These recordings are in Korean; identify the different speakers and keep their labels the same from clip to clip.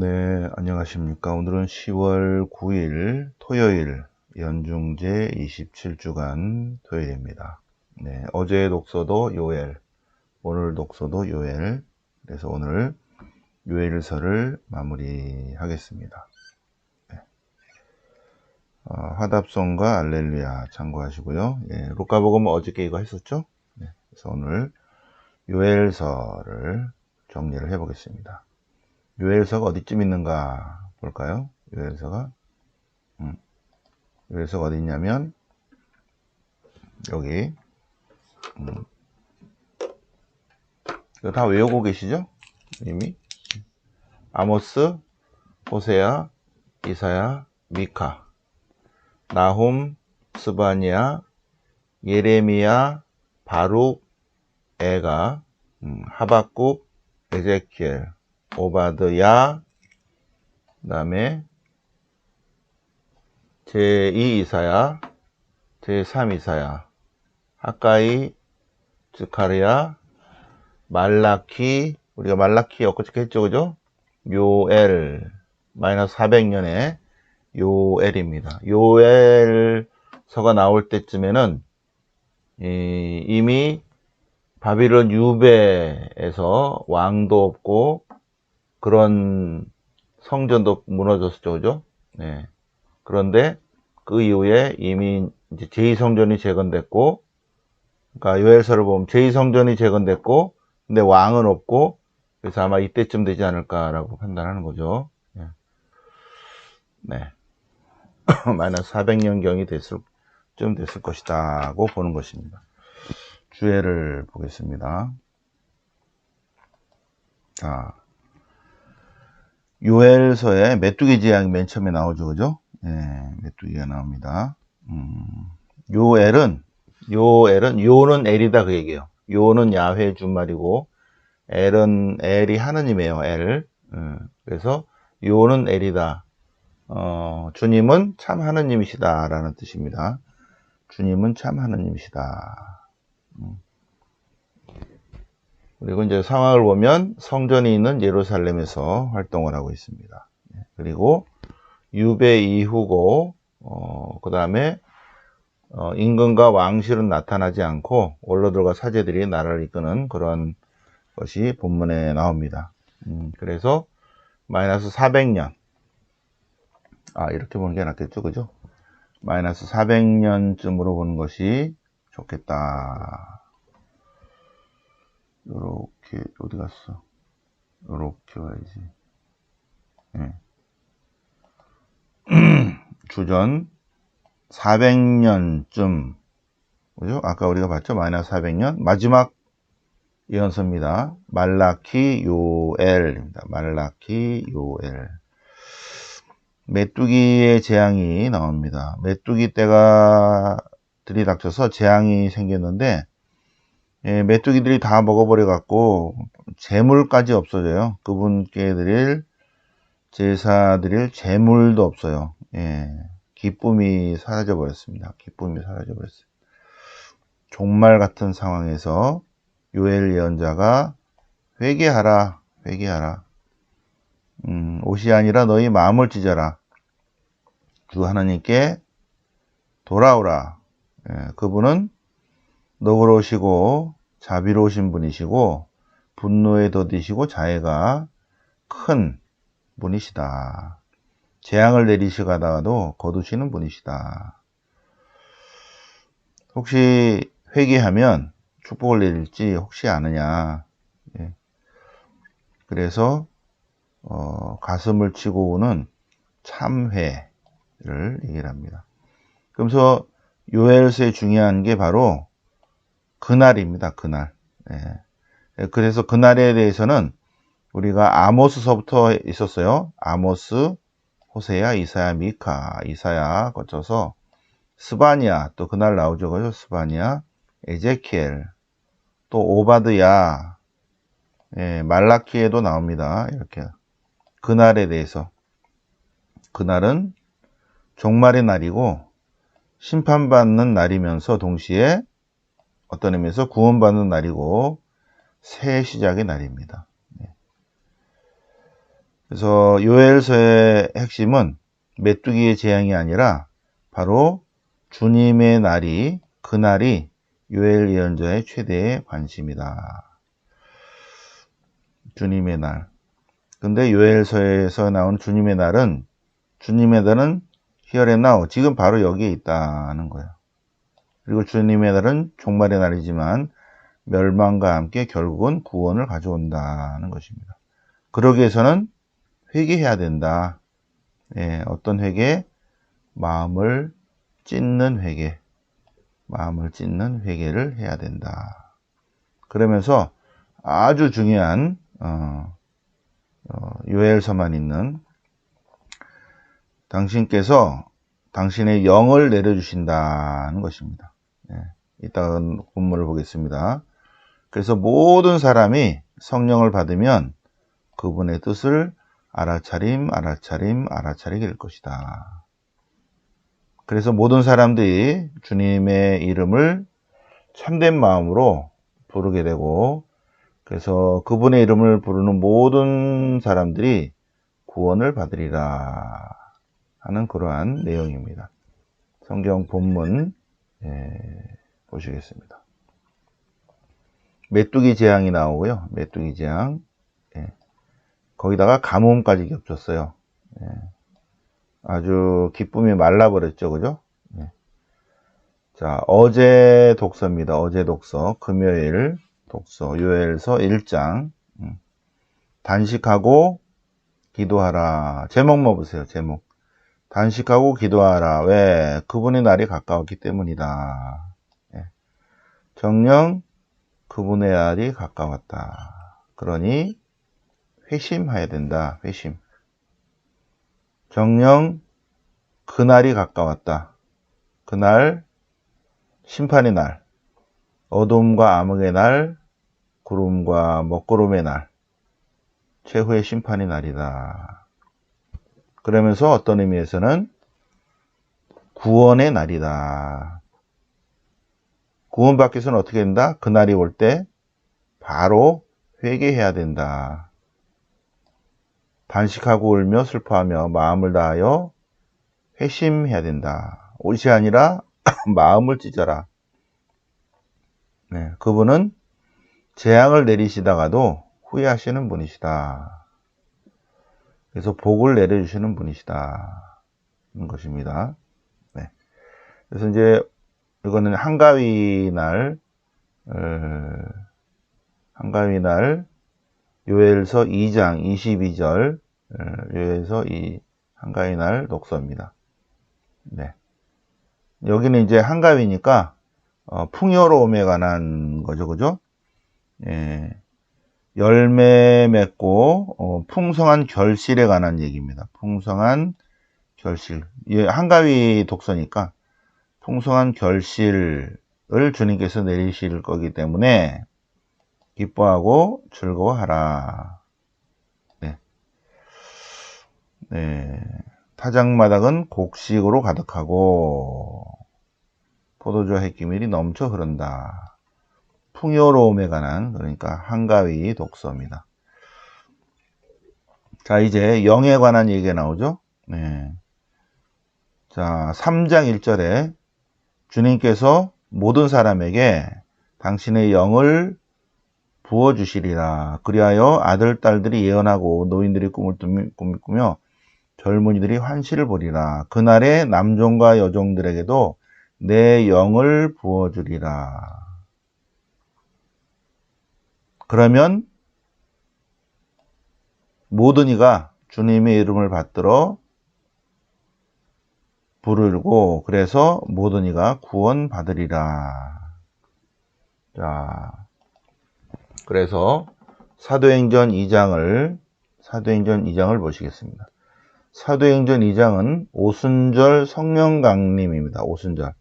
Speaker 1: 네, 안녕하십니까. 오늘은 10월 9일 토요일 연중제 27주간 토요일입니다. 네, 어제 독서도 요엘, 오늘 독서도 요엘. 그래서 오늘 요엘서를 마무리하겠습니다. 네. 어, 화답송과 알렐루야 참고하시고요. 예, 루카복음 어저께 이거 했었죠? 네, 그래서 오늘 요엘서를 정리를 해보겠습니다. 요엘서가 어디쯤 있는가 볼까요? 요엘서가? 음, 요엘서가 어디 있냐면 여기. 음, 이거 다 외우고 계시죠? 이미? 아모스, 호세야, 이사야, 미카, 나홈, 스바니아, 예레미야, 바룩, 에가, 음, 하박국, 에제키엘, 오바드야, 그 다음에 제2 이사야, 제3 이사야, 하가이, 즈카리아, 말라키, 우리가 말라키 엊그저께 했죠, 그죠? 요엘, 마이너스 400년에 요엘입니다. 요엘서가 나올 때쯤에는 이미 바빌론 유배에서 왕도 없고 그런 성전도 무너졌죠, 그죠? 네. 그런데 그 이후에 이미 이제 제2성전이 재건됐고, 그러니까 요엘서를 보면 제2성전이 재건됐고, 근데 왕은 없고, 그래서 아마 이때쯤 되지 않을까라고 판단하는 거죠. 네. 네. 마이너스 400년경이 됐을, 좀 됐을 것이다고 보는 것입니다. 주애를 보겠습니다. 자, 요엘서에 메뚜기 제약이 맨 처음에 나오죠, 그죠? 예, 메뚜기가 나옵니다. 음, 요엘은, 요엘은, 요는 엘이다 그 얘기예요. 요는 야훼 준말이고, 엘은, 엘이 하느님이에요, 엘. 음, 그래서, 요는 엘이다. 어, 주님은 참 하느님이시다. 라는 뜻입니다. 주님은 참 하느님이시다. 음. 그리고 이제 상황을 보면 성전이 있는 예루살렘에서 활동을 하고 있습니다. 예, 그리고 유배 이후고 어, 그 다음에 어, 임금과 왕실은 나타나지 않고 원로들과 사제들이 나라를 이끄는 그런 것이 본문에 나옵니다. 음, 그래서 마이너스 400년 아 이렇게 보는 게 낫겠죠 그죠 마이너스 400년쯤으로 보는 것이 좋겠다 요렇게 어디 갔어? 요렇게 와야지. 네. 주전 400년쯤 그죠? 아까 우리가 봤죠? 마이너스 400년 마지막 예언서입니다. 말라키 요엘입니다. 말라키 요엘 메뚜기의 재앙이 나옵니다. 메뚜기 때가 들이닥쳐서 재앙이 생겼는데 예, 메뚜기들이 다 먹어버려 갖고 재물까지 없어져요. 그분께 드릴 제사 드릴 재물도 없어요. 예, 기쁨이 사라져 버렸습니다. 기쁨이 사라져 버렸어요. 종말 같은 상황에서 요엘 예언자가 회개하라, 회개하라. 음, 옷이 아니라 너희 마음을 찢어라. 주 하나님께 돌아오라. 예, 그분은 너그러우시고 자비로우신 분이시고 분노에 더디시고 자애가 큰 분이시다. 재앙을 내리시가다가도 거두시는 분이시다. 혹시 회개하면 축복을 내릴지 혹시 아느냐. 예. 그래서 어, 가슴을 치고 오는 참회를 얘기를 합니다. 그러면서 요엘서에 중요한 게 바로 그날입니다. 그날. 예. 그래서 그날에 대해서는 우리가 아모스서부터 있었어요. 아모스, 호세야, 이사야, 미카, 이사야 거쳐서 스바니아 또 그날 나오죠. 그죠? 스바니아, 에제키엘, 또 오바드야, 예, 말라키에도 나옵니다. 이렇게 그날에 대해서 그날은 종말의 날이고 심판받는 날이면서 동시에 어떤 의미에서 구원받는 날이고 새 시작의 날입니다. 네. 그래서 요엘서의 핵심은 메뚜기의 재앙이 아니라 바로 주님의 날이 그날이 요엘 예언자의 최대의 관심이다. 주님의 날. 근데 요엘서에서 나온 주님의 날은 주님의 날은 and now 지금 바로 여기에 있다는 거예요. 그리고 주님의 날은 종말의 날이지만 멸망과 함께 결국은 구원을 가져온다는 것입니다. 그러기 위해서는 회개해야 된다. 예, 어떤 회개? 마음을 찢는 회개. 마음을 찢는 회개를 해야 된다. 그러면서 아주 중요한 어, 어, 요엘서만 있는 당신께서 당신의 영을 내려주신다는 것입니다. 예, 이따가 본문을 보겠습니다. 그래서 모든 사람이 성령을 받으면 그분의 뜻을 알아차림, 알아차림, 알아차리게 될 것이다. 그래서 모든 사람들이 주님의 이름을 참된 마음으로 부르게 되고, 그래서 그분의 이름을 부르는 모든 사람들이 구원을 받으리라 하는 그러한 내용입니다. 성경 본문 예, 보시겠습니다. 메뚜기 재앙이 나오고요. 메뚜기 재앙. 예. 거기다가 가뭄까지 겹쳤어요. 예. 아주 기쁨이 말라버렸죠. 그죠? 예. 자, 어제 독서입니다. 어제 독서. 금요일 독서. 요엘서 1장. 음. 단식하고 기도하라. 제목 뭐 보세요. 제목. 단식하고 기도하라. 왜? 그분의 날이 가까웠기 때문이다. 예. 정령 그분의 날이 가까웠다. 그러니 회심해야 된다. 회심. 정령 그날이 가까웠다. 그날 심판의 날, 어둠과 암흑의 날, 구름과 먹구름의 날, 최후의 심판의 날이다. 그러면서 어떤 의미에서는 구원의 날이다. 구원받기 위해서는 어떻게 된다? 그날이 올 때 바로 회개해야 된다. 단식하고 울며 슬퍼하며 마음을 다하여 회심해야 된다. 옷이 아니라 마음을 찢어라. 네, 그분은 재앙을 내리시다가도 후회하시는 분이시다. 그래서 복을 내려주시는 분이시다. 는 것입니다. 네. 그래서 이제 이거는 한가위 날, 어, 한가위 날, 요엘서 2장 22절, 어, 요엘서 이 한가위 날 독서입니다. 네. 여기는 이제 한가위니까, 어, 풍요로움에 관한 거죠, 그죠? 예. 열매 맺고, 어, 풍성한 결실에 관한 얘기입니다. 풍성한 결실. 예, 한가위 독서니까, 풍성한 결실을 주님께서 내리실 거기 때문에 기뻐하고 즐거워하라. 네. 네. 타작마당은 곡식으로 가득하고 포도주 핵기밀이 넘쳐 흐른다. 풍요로움에 관한 그러니까 한가위 독서입니다. 자 이제 영에 관한 얘기가 나오죠. 네. 자 3장 1절에 주님께서 모든 사람에게 당신의 영을 부어주시리라. 그리하여 아들, 딸들이 예언하고 노인들이 꿈을 꾸며 젊은이들이 환시를 보리라. 그날에 남종과 여종들에게도 내 영을 부어주리라. 그러면 모든 이가 주님의 이름을 받들어 부르고 그래서 모든 이가 구원 받으리라. 자, 그래서 사도행전 2장을 사도행전 2장을 보시겠습니다. 사도행전 2장은 오순절 성령 강림입니다. 오순절.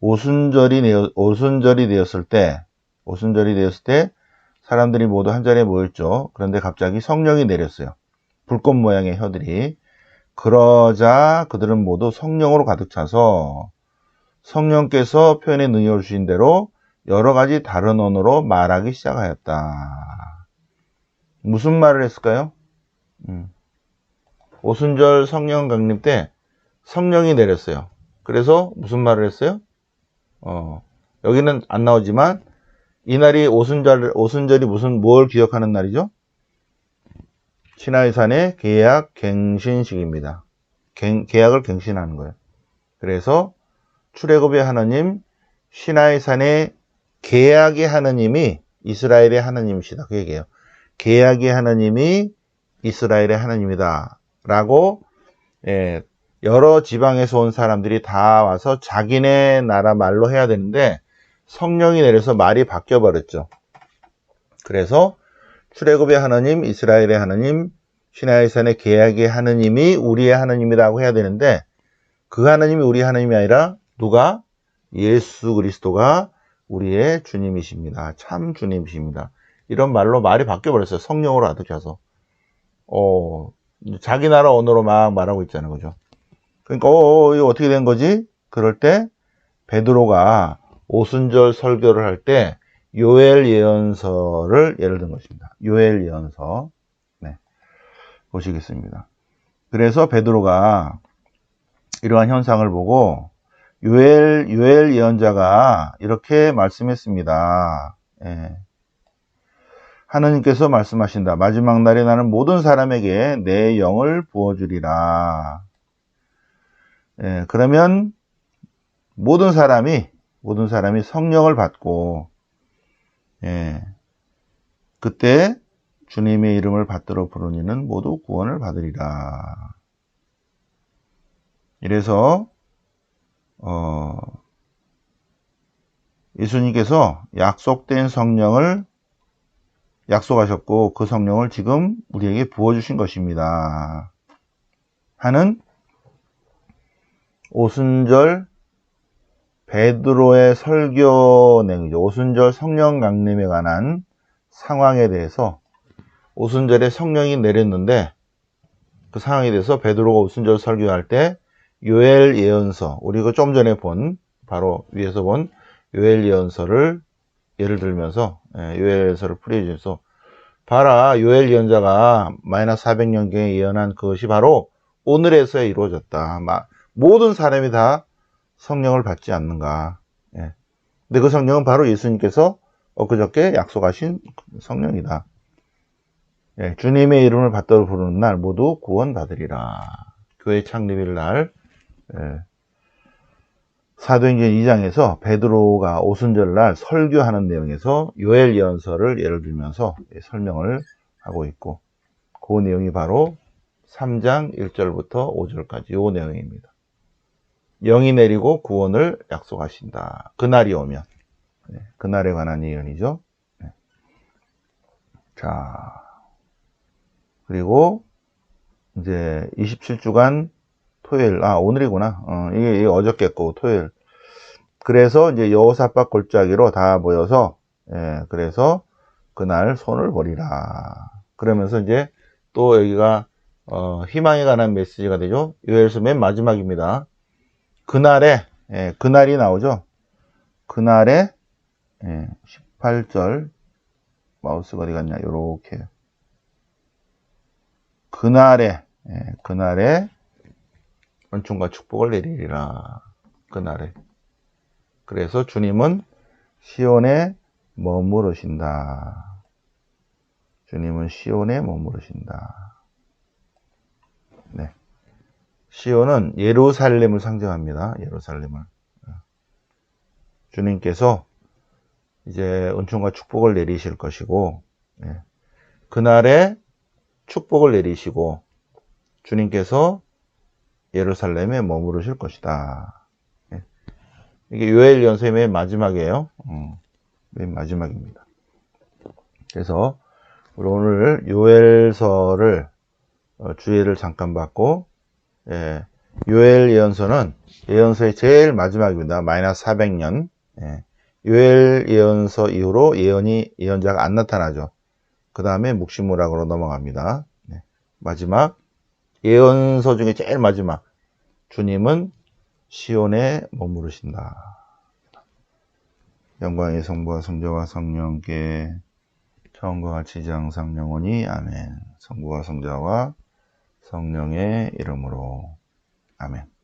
Speaker 1: 오순절이 오순절이 되었을 때 오순절이 되었을 때 사람들이 모두 한 자리에 모였죠. 그런데 갑자기 성령이 내렸어요. 불꽃 모양의 혀들이 그러자 그들은 모두 성령으로 가득 차서 성령께서 표현에 능력을 주신 대로 여러 가지 다른 언어로 말하기 시작하였다. 무슨 말을 했을까요? 음, 오순절 성령 강림 때 성령이 내렸어요. 그래서 무슨 말을 했어요? 어, 여기는 안 나오지만 이날이 오순절 오순절이 무슨 뭘 기억하는 날이죠? 시나이산의 계약 갱신식입니다. 갱, 계약을 갱신하는 거예요. 그래서 출애굽의 하나님 시나이산의 계약의 하나님이 이스라엘의 하나님이시다. 그 얘기예요. 계약의 하나님이 이스라엘의 하나님이다. 라고 예, 여러 지방에서 온 사람들이 다 와서 자기네 나라 말로 해야 되는데 성령이 내려서 말이 바뀌어 버렸죠. 그래서 출애굽의 하나님, 이스라엘의 하나님, 시나이 산의 계약의 하나님이 우리의 하나님이라고 해야 되는데 그 하나님이 우리 하나님이 아니라 누가 예수 그리스도가 우리의 주님이십니다. 참 주님이십니다. 이런 말로 말이 바뀌어 버렸어요. 성령으로 아득해서. 어, 자기 나라 언어로 막 말하고 있잖아요. 그죠? 그러니까, 어, 이거 어떻게 된 거지? 그럴 때, 베드로가 오순절 설교를 할 때, 요엘 예언서를 예를 든 것입니다. 요엘 예언서. 네. 보시겠습니다. 그래서 베드로가 이러한 현상을 보고, 요엘, 요엘 예언자가 이렇게 말씀했습니다. 예. 하느님께서 말씀하신다. 마지막 날에 나는 모든 사람에게 내 영을 부어주리라. 예, 그러면 모든 사람이 모든 사람이 성령을 받고 예, 그때 주님의 이름을 받들어 부르니는 모두 구원을 받으리라. 이래서 어, 예수님께서 약속된 성령을 약속하셨고 그 성령을 지금 우리에게 부어주신 것입니다. 하는 오순절 베드로의 설교 내용이죠. 오순절 성령 강림에 관한 상황에 대해서 오순절에 성령이 내렸는데 그 상황에 대해서 베드로가 오순절 설교할 때 요엘 예언서 우리가 좀 전에 본 바로 위에서 본 요엘 예언서를 예를 들면서 예, 요엘서를 풀이해줘서 봐라 요엘 예언자가 마이너스 400년경에 예언한 그것이 바로 오늘에서 이루어졌다. 모든 사람이 다 성령을 받지 않는가. 예. 근데 그 성령은 바로 예수님께서 엊그저께 약속하신 성령이다. 예, 주님의 이름을 받들어 부르는 날 모두 구원받으리라. 교회 창립일 날 예, 사도행전 2장에서 베드로가 오순절날 설교하는 내용에서 요엘 예언서를 예를 들면서 설명을 하고 있고 그 내용이 바로 3장 1절부터 5절까지 요 내용입니다. 영이 내리고 구원을 약속하신다. 그날이 오면 네, 그날에 관한 예언이죠. 네. 자 그리고 이제 27주간 토요일, 아, 오늘이구나. 어, 이게, 이게 어저께 거 토요일. 그래서 이제 여호사박 골짜기로 다 모여서, 예, 그래서 그날 손을 버리라. 그러면서 이제 또 여기가, 어, 희망에 관한 메시지가 되죠. 요엘서 맨 마지막입니다. 그날에, 예, 그날이 나오죠. 그날에, 예, 18절, 마우스가 어디 갔냐, 요렇게. 그날에, 예, 그날에, 은총과 축복을 내리리라. 그날에. 그래서 주님은 시온에 머무르신다. 주님은 시온에 머무르신다. 네. 시온은 예루살렘을 상징합니다. 예루살렘을. 주님께서 이제 은총과 축복을 내리실 것이고, 네. 그날에 축복을 내리시고, 주님께서 예루살렘에 머무르실 것이다. 예. 이게 요엘 연서의 맨 마지막이에요. 어, 맨 마지막입니다. 그래서 오늘 요엘서를 어, 주의를 잠깐 받고 예, 요엘 예언서는 예언서의 제일 마지막입니다. 마이너스 400년. 예, 요엘 예언서 이후로 예언이 예언자가 안 나타나죠. 그 다음에 묵시무락으로 넘어갑니다. 네, 마지막 예언서 중에 제일 마지막 주님은 시온에 머무르신다. 영광의 성부와 성자와 성령께 처음과 같이 장상 영원히 아멘. 성부와 성자와 성령의 이름으로. 아멘.